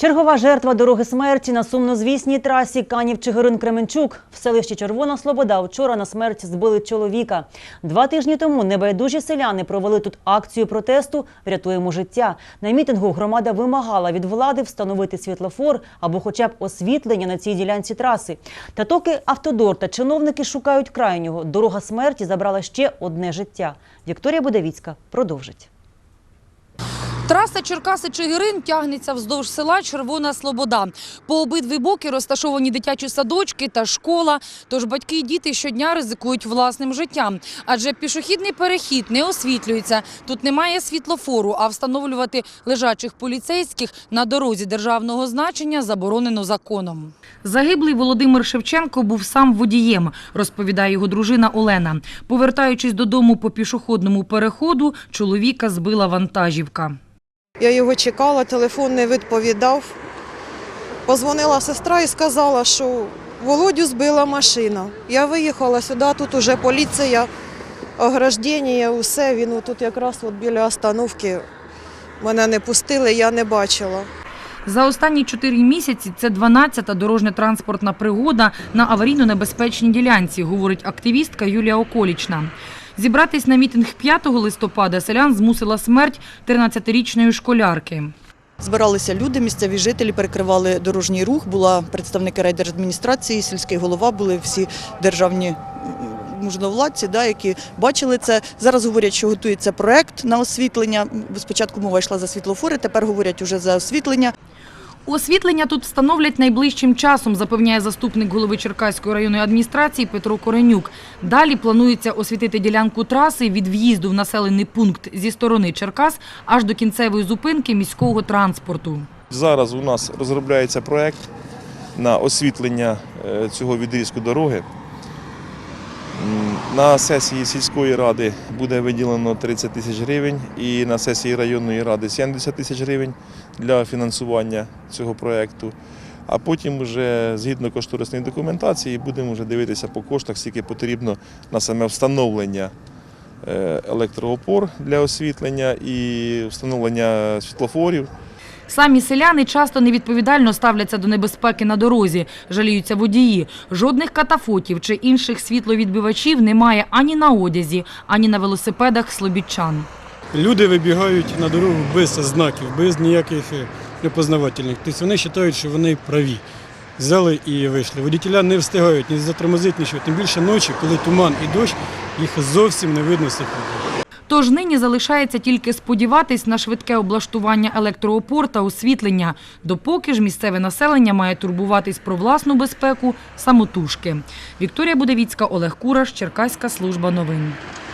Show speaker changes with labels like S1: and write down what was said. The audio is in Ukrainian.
S1: Чергова жертва дороги смерті на сумнозвісній трасі Канів-Чигирин-Кременчук. В селищі Червона Слобода вчора на смерть збили чоловіка. Два тижні тому небайдужі селяни провели тут акцію протесту «Врятуємо життя». На мітингу громада вимагала від влади встановити світлофор або хоча б освітлення на цій ділянці траси. Та доки автодор та чиновники шукають крайнього, дорога смерті забрала ще одне життя. Вікторія Будавіцька продовжить.
S2: Траса Черкаси-Чигирин тягнеться вздовж села Червона Слобода. По обидві боки розташовані дитячі садочки та школа. Тож батьки і діти щодня ризикують власним життям. Адже пішохідний перехід не освітлюється. Тут немає світлофору, а встановлювати лежачих поліцейських на дорозі державного значення заборонено законом. Загиблий Володимир Шевченко був сам водієм, розповідає його дружина Олена. Повертаючись додому по пішохідному переходу, чоловіка збила вантажівка.
S3: Я його чекала, телефон не відповідав. Позвонила сестра і сказала, що Володю збила машина. Я виїхала сюди, тут уже поліція, ограждення, усе. Він тут якраз от біля остановки. Мене не пустили, я не бачила.
S2: За останні чотири місяці це 12-та дорожньо-транспортна пригода на аварійно-небезпечній ділянці, говорить активістка Юлія Околічна. Зібратись на мітинг 5 листопада селян змусила смерть 13-річної школярки.
S4: Збиралися люди, місцеві жителі перекривали дорожній рух. Була представники райдержадміністрації, сільський голова, були всі державні м, можновладці, да, які бачили це. Зараз говорять, що готується проект на освітлення. Спочатку мова йшла за світлофори, тепер говорять уже за освітлення.
S2: Освітлення тут встановлять найближчим часом, запевняє заступник голови Черкаської районної адміністрації Петро Коренюк. Далі планується освітити ділянку траси від в'їзду в населений пункт зі сторони Черкас аж до кінцевої зупинки міського транспорту.
S5: Зараз у нас розробляється проект на освітлення е, цього відрізку дороги. На сесії сільської ради буде виділено 30 тисяч гривень і на сесії районної ради 70 тисяч гривень для фінансування цього проекту. А потім вже згідно кошторисної документації будемо вже дивитися по коштах, скільки потрібно на саме встановлення е, електроопор для освітлення і встановлення світлофорів.
S2: Самі селяни часто невідповідально ставляться до небезпеки на дорозі, жаліються водії. Жодних катафотів чи інших світловідбивачів немає ані на одязі, ані на велосипедах слобідчан.
S6: Люди вибігають на дорогу без знаків, без ніяких е, непознавательних. Тобто вони вважають, що вони праві. Взяли і вийшли. Водітеля не встигають ні затормозити, нічого. Тим більше ночі, коли туман і дощ, їх зовсім не видно з цих людей.
S2: Тож нині залишається тільки сподіватись на швидке облаштування електроопор та освітлення, допоки ж місцеве населення має турбуватись про власну безпеку самотужки. Вікторія Будевіцька, Олег Кураш, Черкаська служба новин.